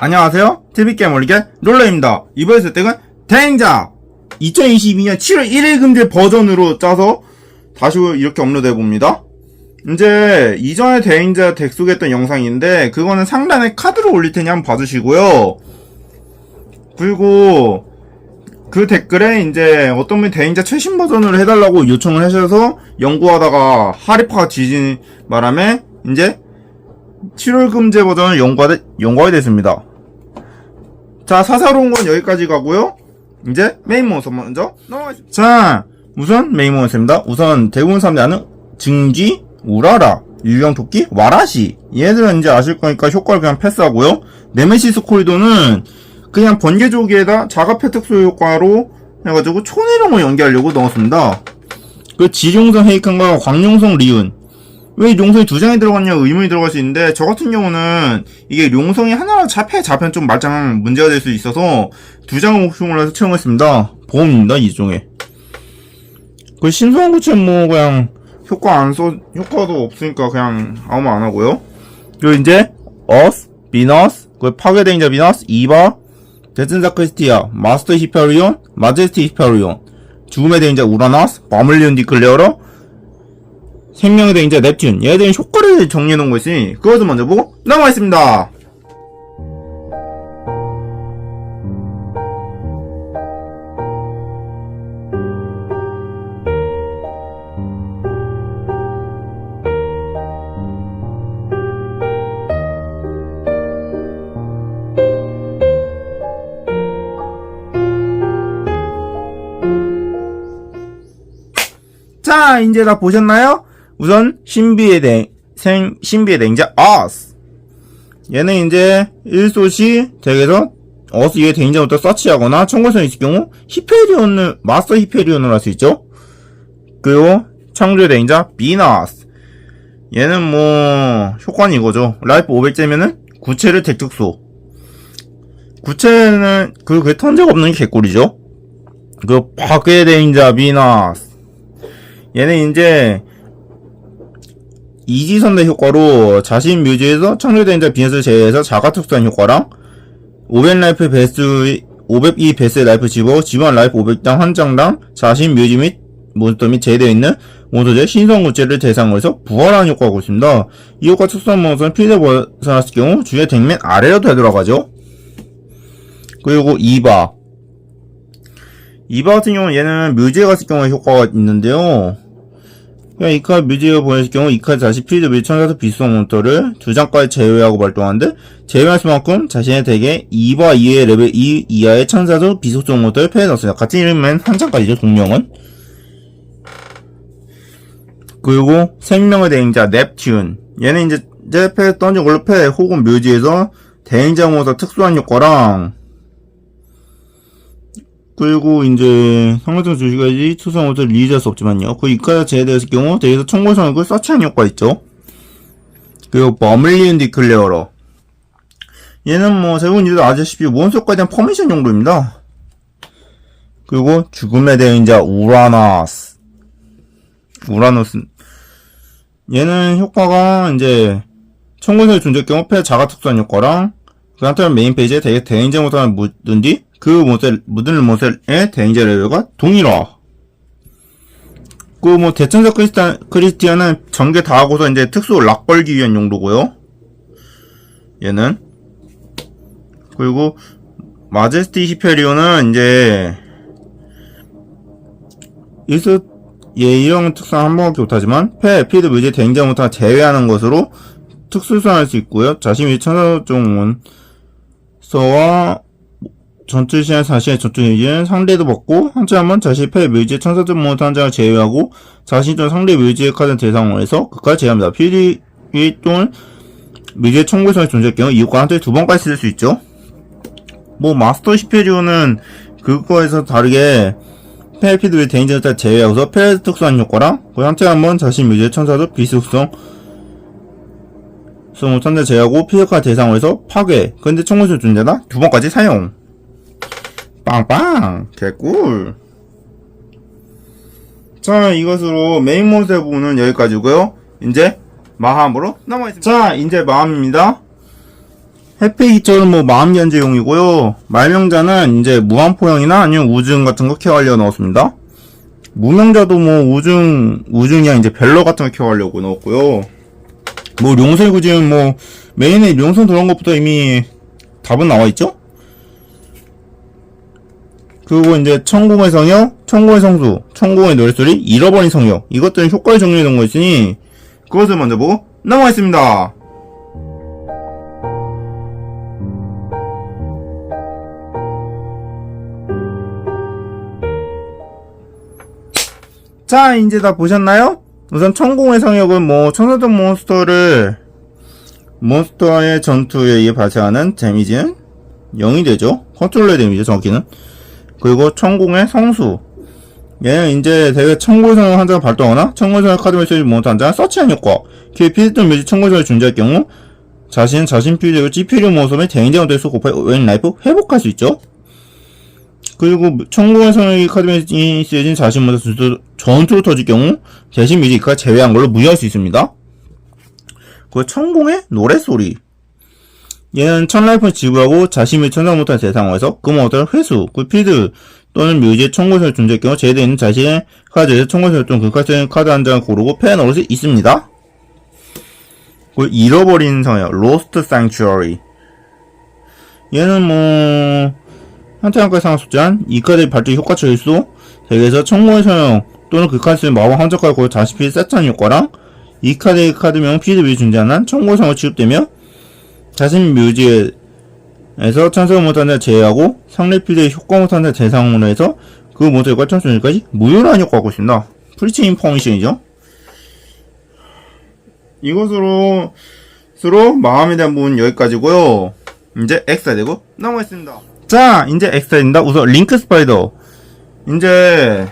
안녕하세요. TV게임 올리게 롤러입니다. 이번에 선택은 대행자 2022년 7월 1일 금지 버전으로 짜서 다시 이렇게 업로드해 봅니다. 이제 이전에 대행자 덱 소개했던 영상인데 그거는 상단에 카드를 올릴 테니 한번 봐주시고요. 그리고 그 댓글에 이제 어떤 분이 대행자 최신 버전으로 해달라고 요청을 하셔서 연구하다가 하리파가 뒤진 바람에 이제 7월 금제 버전을 연구하게, 연구하게 됐습니다. 자, 사사로운 건 여기까지 가고요. 이제 메인 몬스터 먼저 넘어가겠습니다. 자, 우선 메인 몬스터입니다. 우선 대부분 사람들이 아는 증쥐, 우라라, 유령 토끼, 와라시. 얘들은 이제 아실 거니까 효과를 그냥 패스하고요. 네메시스 코리도는 그냥 번개조기에다 자가패 특수 효과로 해가지고 초내령을 연기하려고 넣었습니다. 그 지룡성 헤이칸과 광룡성 리은. 왜 용성이 두 장이 들어갔냐 의문이 들어갈 수 있는데 저 같은 경우는 이게 용성이 하나 잡혀 잡히면 좀 말짱 문제가 될 수 있어서 두 장을 목숨을 해서 채용했습니다. 보험입니다 이종에. 그 신성한 구체는 뭐 그냥 효과 안 써, 효과도 없으니까 그냥 아무 말 안 하고요. 그리고 이제 어스, 비너스, 그 파괴대행자 비너스, 이바, 데즌자 크리스티아, 마스터 히페리온, 마제스티 히페리온, 죽음의 대행자 우라나스, 버물리온 디클레어러, 생명의 대행자 넵튠 얘들은 효과를 정리해놓은 것이 그것을 먼저 보고 넘어가겠습니다 자 이제 다 보셨나요? 우선 신비의 댕, 생, 신비의 댕자 어스. 얘는 이제 1소시 덱에서 어스 위에 댕자부터 서치하거나 청구선이 있을 경우 히페리온을 마스터 히페리온을 할 수 있죠. 그리고 창조의 댕자 비너스. 얘는 뭐 효과는 이거죠. 라이프 500째면은 구체를 덱 특수. 구체는 그, 그 턴제가 없는 게 개꿀이죠. 그 파괴 댕자 비너스. 얘는 이제 이지선대 효과로 자신 뮤즈에서 청료대행자 비너스를 제외해서 자가 특수한 효과랑 500 라이프 베스 502 베스의 라이프 집어 집안 라이프 500당 한 장당 자신 뮤즈 및 몬스터 및 제외되어 있는 몬스터의 신성 구체를 대상으로 해서 부활하는 효과가 있습니다. 이 효과 특수한 몬스터는 필드 벗어났을 경우 주의 덱맨 아래로 되돌아가죠. 그리고 이바 이바 같은 경우는 얘는 뮤즈에 갔을 경우에 효과가 있는데요. 그냥 이 카드 뮤지에 보냈을 경우 이 카드 다시 필드 및 천사도 비수성 몬스터를 두 장까지 제외하고 발동하는데 제외할 수만큼 자신의 덱에 2바 2의 레벨 2 이하의 천사도 비속성 몬스터를 패해 넣습니다. 같은 이름은 한 장까지죠, 동명은. 그리고 생명의 대행자 넵튠 얘는 이제 제패 던진 걸로 패 혹은 묘지에서 대행자 몬스터 특수한 효과랑 그리고 이제 상대성 주시까지 투성호도 리드할 수 없지만요. 그 이까지 제외됐을 경우 대에서 청골성을 서치하는 효과 있죠. 그리고 버밀리언 디클레어러 얘는 뭐 대부분 이들 아시다시피 몬스터에 대한 퍼미션 정도입니다. 그리고 죽음의 대행자 우라나스 우라노스 얘는 효과가 이제 청골성의 존재 경우 패 자가 특수한 효과랑 그 한편 메인 페이지에 대행자 모델을 묻은 뒤 그 모델, 묻은 모델의 대행자 레벨과 동일화. 그 뭐 대천사 크리스타, 크리스티아는 전개 다 하고서 이제 특수 락 걸기 위한 용도고요. 얘는. 그리고 마제스티 히페리오는 이제 일스 얘 이런 특성 한 번밖에 못하지만 패, 피드, 뮤지, 대행자 모델을 제외하는 것으로 특수 소환할 수 있고요. 자신이 천사종 원서와 전투 시간 자신의 전투 유지는 상대도 먹고 한자만 자신의 패 묘지의 천사들 모드 한 장을 제외하고 자신 또는 상대 묘지의 카드 대상으로 해서 그까지 제외합니다. 필이 또는 묘지의 청구성이 존재할 경우 이 효과 한테 두 번까지 쓸 수 있죠. 뭐 마스터 히페리오는 그거에서 다르게 페피드 의 데인저를 제외하고서 페레 특수한 효과랑 그 한테 한번 자신 묘지의 천사들 비속성 성우 천대 제외하고 피해카 대상으로 해서 파괴 근데 청구성 존재다 두 번까지 사용 빵빵 개꿀 자 이것으로 메인 몬스터 부분은 여기까지고요 이제 마함으로 넘어가겠습니다 자 이제 마함입니다 해피 기초는 뭐 마음 견제용이고요. 말명자는 이제 무한포형이나 아니면 우증 같은 거 케어하려고 넣었습니다. 무명자도 뭐 우증 우증이야 이제 벨러 같은 거 케어하려고 넣었고요. 뭐 용설 구지는 뭐 메인에 용선 들어온 것부터 이미 답은 나와 있죠? 그리고 이제 천공의 성역, 천공의 성수, 천공의 노랫소리, 잃어버린 성역 이것들은 효과를 정리해 놓은 거 있으니 그것을 먼저 보고 넘어가겠습니다. 자, 이제 다 보셨나요? 우선 천공의 성역은 뭐 천사적 몬스터를 몬스터의 전투에 의해 발생하는 데미지는 0이 되죠. 컨트롤러 데미지 정확히는. 그리고 천공의 성수. 얘는 이제 대개 천공의 성역 한자가 발동하거나 성역 카드를 쓰지 못한 자 서치한 효과. 기회 피드던 묘지 천공의 성역을 존재할 경우 자신 자신 필요되고 찌필요 모습의 대인장을 대수 곱하기 웬 라이프 회복할 수 있죠. 그리고 천공의 성역이 카드에 쓰여진 자신보다 전투- 전투로 터질 경우 대신 뮤직과 제외한 걸로 무효할 수 있습니다. 그 천공의 노랫소리. 얘는 천라이프를 지불하고 자신이 천상 못한 대상에서 그 모델 회수, 그 필드 또는 묘지의 청구선을 존재할 경우 제대로 있는 자신의 카드에서 청구선 또는 그 카드의 카드 한 장을 고르고 패 넣을 수 있습니다. 그 잃어버린 성역, Lost Sanctuary. 얘는 뭐 한태양까지 상황 숙제한 이 카드의 발동 효과 처리수 덱에서 청구의 성역 또는 그 카드의 마법 한 장까지 고르 자신 필드 세트한 효과랑 이 카드의 카드명 묘지 존재하는 청구의 성을 취급되며 자신 묘지에서 못한 자 제외하고 상대 필드의 효과 자 대상으로 해서 그 천수까지 무효로 한 효과가 있습니다. 프리치 인포메이션이죠. 이것으로 스로 마음에 대한 부분 여기까지고요. 이제 엑사 되고 넘어가겠습니다. 자, 이제 엑사입니다. 우선 링크 스파이더. 이제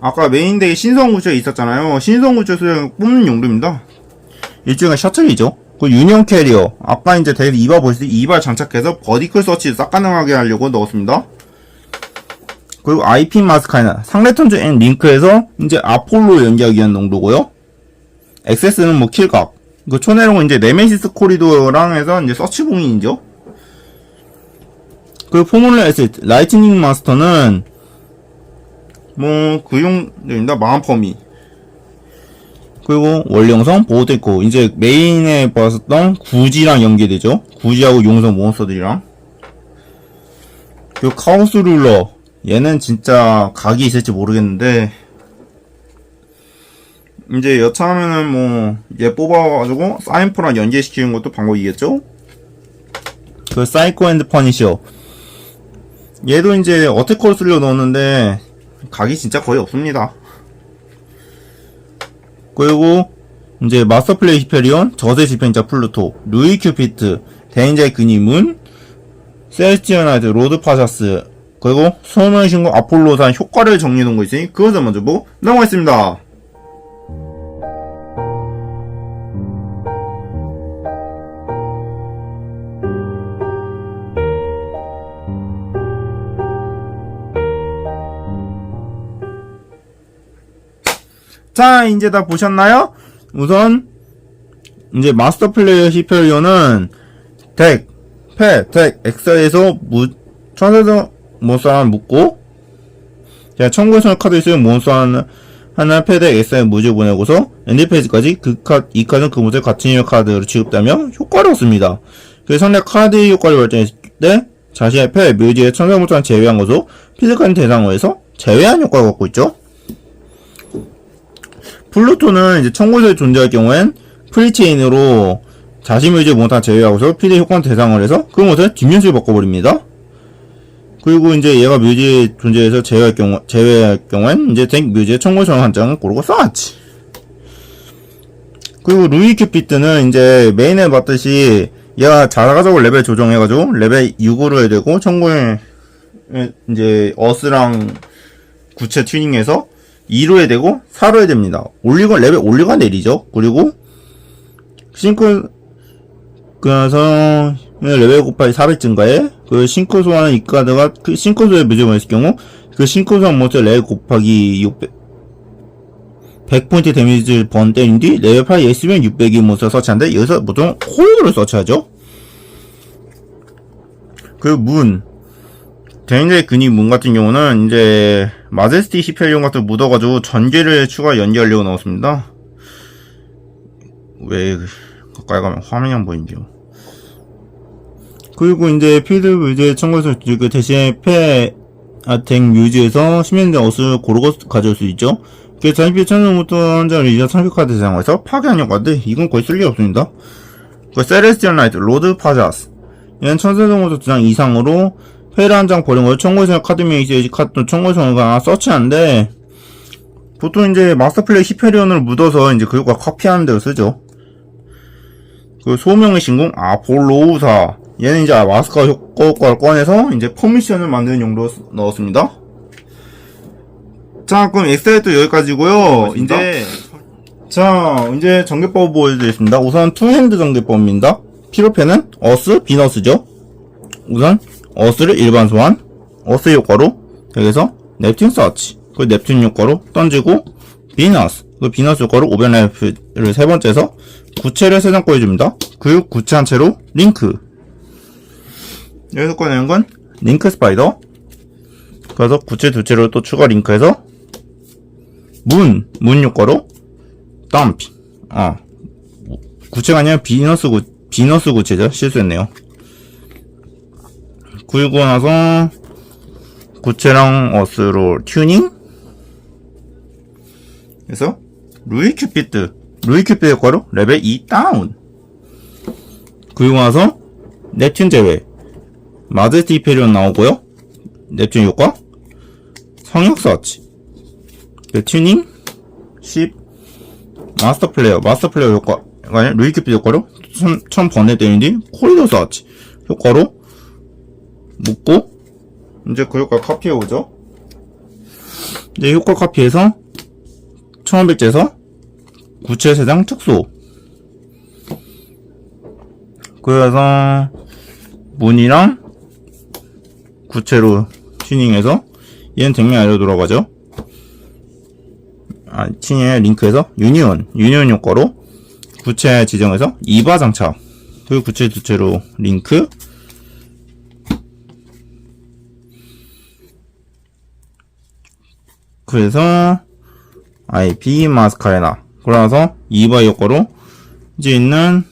아까 메인 덱에 신성 구조에 있었잖아요. 신성 구조에서 뽑는 용도입니다. 일종의 셔틀이죠. 그 유니온 캐리어. 아까 이제 덱 이발 보실 때 이발 장착해서 버디클 서치 싹 가능하게 하려고 넣었습니다. 그리고 IP 마스카이나 상레턴즈 앤 링크에서 이제 아폴로 연기하기 위한 농도고요. 액세스는 뭐 킬각. 그 초내롱은 이제 네메시스 코리도랑 해서 이제 서치 봉인이죠. 그리고 포뮬러 에셋 라이트닝 마스터는 뭐 그 용도입니다. 마음 퍼미. 그리고 원령성 보호도 있고 이제 메인에 봤었던 구지랑 연계되죠. 구지하고 용성 몬스터들이랑. 그리고 카오스 룰러 얘는 진짜 각이 있을지 모르겠는데 이제 여차하면은 뭐 얘 뽑아가지고 사인프랑 연계시키는 것도 방법이겠죠? 그 사이코 앤드 퍼니셔 얘도 이제 어택커를 쓰려고 넣었는데 각이 진짜 거의 없습니다. 그리고 이제 마스터 플레이 히페리온, 저세 집행자 플루토, 루이 큐피트, 대인자의 근위문, 셀스티어나이드, 로드 파샤스, 그리고 소멸 신고 아폴로산 효과를 정리해 놓은 거 있으니 그것을 먼저 보고 넘어가겠습니다. 자, 이제 다 보셨나요? 우선, 이제 마스터 플레이어 히페리온은 덱, 패, 덱, 엑사에서 무, 천에서 몬스터 하나 묶고, 제가 청구선 카드 있으면 몬스터 하나, 하나 패덱 엑사에 무지 보내고서, 엔드 페이지까지 그 카, 이 카드는 그 모델 같은 유형 카드를 취급하며 효과를 얻습니다. 그래서 상대 카드의 효과를 발전했을 때, 자신의 패, 묘지의 천사 몬스터를 제외한 것으로, 필드카드 대상으로 해서 제외한 효과를 갖고 있죠. 플루토는 이제 청구소에 존재할 경우엔 프리체인으로 자신 묘지의 몬스터 제외하고서 필드 효과를 대상을 해서 그 몬스터를 뒷면수를 바꿔버립니다. 그리고 이제 얘가 묘지에 존재해서 제외할 경우, 제외할 경우엔 이제 덱 묘지에 청구소를 한 장을 고르고 써놨지. 그리고 루이 큐피트는 이제 메인에 봤듯이 얘가 자가적으로 레벨 조정해가지고 레벨 6으로 해야 되고 청구에 이제 어스랑 구체 튜닝해서 2로 해야 되고 4로 해야 됩니다. 올리고 레벨 올리가 내리죠. 그리고 싱크 그래서 레벨 곱하기 400 증가에 그 싱크 소환은 이 카드가 그 싱크 소에 묘지가 있을 경우 그 싱크 소환 모드 레벨 곱하기 600 100포인트 데미지를 번 때린 뒤 레벨 8이 있으면 600이 몬스터 서치한데 여기서 보통 홀드를 서치하죠. 그 문, 대인자의 근이 문 같은 경우는 이제 마제스티 히페리온 같은 거 묻어가지고 전기를 추가 연기하려고 넣었습니다. 왜 가까이 가면 화면이 안 보이는데요. 그리고 이제 필드 이제 청구해서 그 대신에 페 아텍 뮤즈에서 10년대 어스 고르고 가져올 수 있죠. 그 장비 천연부터 한자를 이자 상표카드 대상에서 파괴한 효과인데 이건 거의 쓸리 없습니다. 그 세레스티얼 나이트 로드 파자스 얘는 천세동부터 두장 이상으로 페를 한 장 버린 걸 청구해서 카드메이지 카드 청구해서가 서치하는데 보통 이제 마스터 플레이 히페리온을 묻어서 이제 그것과 커피하는 데로 쓰죠. 그 소명의 신궁 아폴로우사 얘는 이제 마스카 효과를 꺼내서 이제 퍼미션을 만드는 용도로 쓰- 넣었습니다. 자, 그럼 엑셀도 여기까지고요. 이제 자, 이제 전개법 보여드리겠습니다. 우선 투핸드 전개법입니다. 필요펜은 어스, 비너스죠. 우선 어스를 일반 소환, 어스 효과로 여기서 넵튠 서치, 그 넵튠 효과로 던지고 비너스, 그 비너스 효과로 오벤라이프를 세 번째에서 구체를 세장 꺼내줍니다. 그 구체 한 채로 링크. 여기서 꺼내는 건 링크 스파이더. 그래서 구체 두 채로 또 추가 링크해서 문, 문 효과로 덤피. 아, 구체가 아니라 비너스 구, 비너스 구체죠. 실수했네요. 굴고 나서 구체랑 어스로 튜닝. 그래서 루이 큐피트, 루이 큐피트 효과로 레벨 2 다운. 그리고 나서 넵튠 제외, 마제스티 이페리온 나오고요. 넵튠 효과, 성역 서치, 그 튜닝, 10, 마스터 플레이어, 마스터 플레이어 효과, 아니, 루이 큐피 효과로 천, 천 번에 때린 뒤 코리도 서치 효과로 묶고, 이제 그 효과 카피해 오죠. 이제 효과 카피해서 1500제에서 구체 세장 특수. 그래서 문이랑 구체로 튜닝해서 얘는 댕면 아래로 돌아가죠. 아, 친의 링크에서 유니온, 유니온 효과로 구체 지정해서 이바 장착. 그 구체 두체로 링크. 그래서 IP 마스카레나. 그러면서 이바 효과로 이제 있는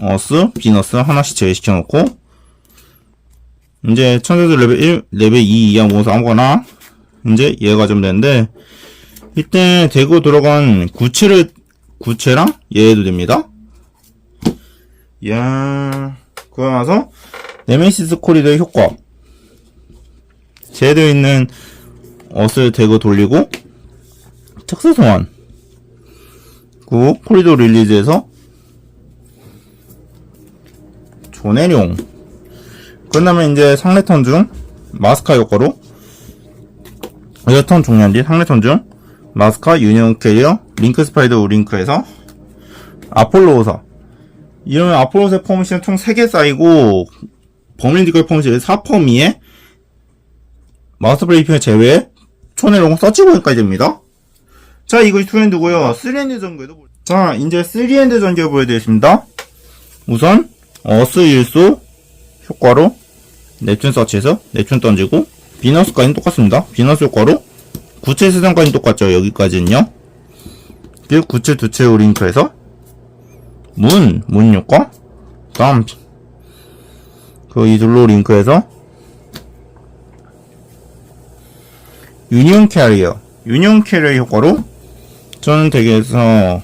어스, 비너스 하나씩 제외시켜 놓고 이제 천재들 레벨 1, 레벨 2 이하 모아서 아무거나 이제 얘가 좀 되는데 이때 대고 들어간 구체를 구체랑 얘해도 됩니다. 야, 그러고 나서 네메시스 코리더의 효과 제되어 있는 옷을 대고 돌리고 특수 소환. 그 코리도 릴리즈에서 조내룡. 끝나면 이제 상례 턴 중 마스카 효과로 여턴 종료한 뒤 상례 턴 중 마스카 유니온 캐리어 링크 스파이더 링크에서 아폴로사. 이러면 아폴로세 퍼미션 총 3개 쌓이고 버밀디컬 퍼미션 4 퍼미에 마스터 브레이핑을 제외 해 초내롱 서치고까지 됩니다. 자, 이것이 2핸드고요 3핸드 전개도 볼- 자, 이제 3핸드 전개 보여드리겠습니다. 우선 어스 일소 효과로 넵튠 서치에서 넵튠 던지고 비너스까지는 똑같습니다. 비너스 효과로 구체 세상까지 똑같죠. 여기까지는요. 그리고 구체 두체 링크에서 문, 문 효과 다음 그 이둘로 링크해서 유니온 캐리어. 유니온 캐리어 효과로? 저는 덱에서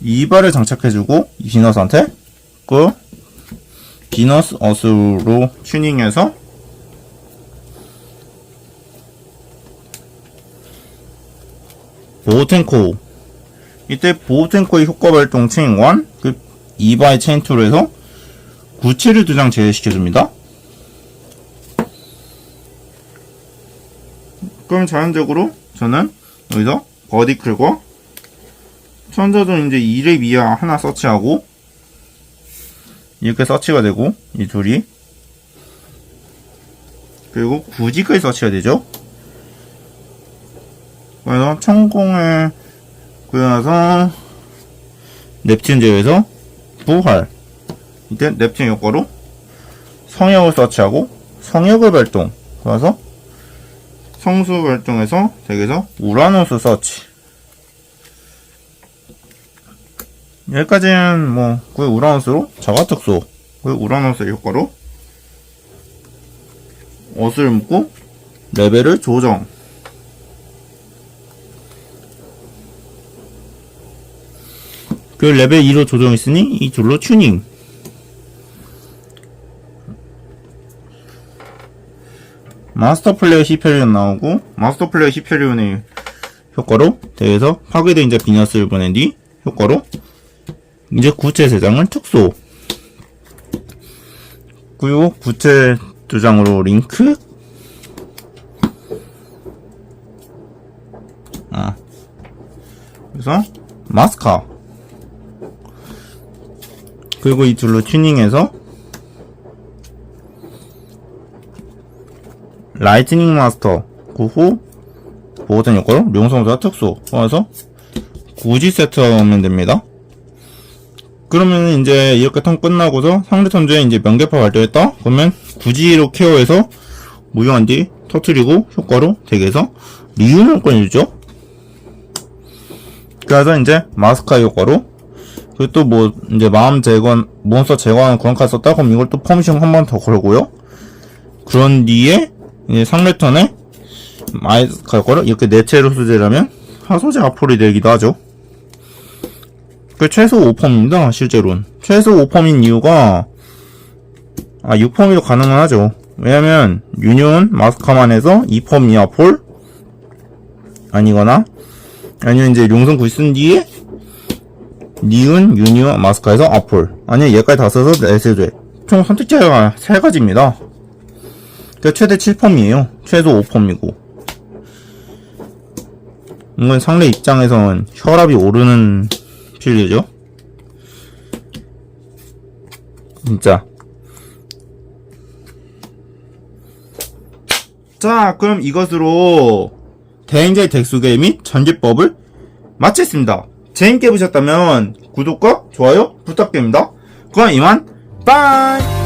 이발을 장착해주고 이 비너스한테? 그 비너스 어스로 튜닝해서? 보호탱코 이때 보호탱코의 효과 발동 체인 1, 그 이바의 체인 2로 해서 구체를 두 장 제외시켜줍니다. 그럼 자연적으로 저는 여기서 버디클과 천자전 이제 2렙 이하 하나 서치하고 이렇게 서치가 되고 이 둘이 그리고 구지까지 서치가 되죠. 그래서 천공에 그래서 넵튠 제외해서 부활 이때 nep튠 효과로 성역을 서치하고 성역을 발동. 그래서 성수 발동해서 덱에서 우라노스 서치. 여기까지는 뭐, 그 우라노스로 자가특수. 그 우라노스 효과로 옷을 묶고 레벨을 조정. 그 레벨 2로 조정했으니 이 둘로 튜닝. 마스터 플레이어 히페리온 나오고 마스터 플레이어 히페리온의 효과로 대에서 파괴된 이제 비너스를 보낸 뒤 효과로 이제 구체 세 장을 특수. 그리고 구체 두 장으로 링크. 아. 그래서 마스카. 그리고 이 둘로 튜닝해서 라이트닝 마스터 그후 보호된 효과로 용성자 특수 포함해서 굳이 세트하면 됩니다. 그러면 이제 이렇게 턴 끝나고서 상대 턴주에 이제 명계파 발동했다? 그러면 굳이로 케어해서 무효한 뒤 터트리고 효과로 덱에서 리유명권을 주죠. 그래서 이제 마스카 효과로 그리고 또 뭐 이제 마음 제거 몬스터 제거하는 그런 카드 썼다 그럼 이걸 또 펌싱 한번 더 걸고요. 그런 뒤에 상대 턴에 마스카 효과로 이렇게 네 채로 소재라면 하소재 앞으로 되기도 하죠. 그 최소 5펌입니다, 실제로는. 최소 5펌인 이유가, 아, 6펌이도 가능은 하죠. 왜냐면, 유니온 마스카만 해서 2펌 이하 폴? 아니거나, 아니면 이제 용성 구쓴 뒤에, 니은, 유니온, 마스카에서 아폴. 아니면 얘까지 다 써서 에세드. 총 선택지가 3가지입니다. 그 최대 7펌이에요. 최소 5펌이고. 이건 상대 입장에선 혈압이 오르는 필드죠. 진짜. 자, 그럼 이것으로 대행자의 덱소개 및 전개법을 마쳤습니다. 재밌게 보셨다면 구독과 좋아요 부탁드립니다. 그럼 이만 빠이!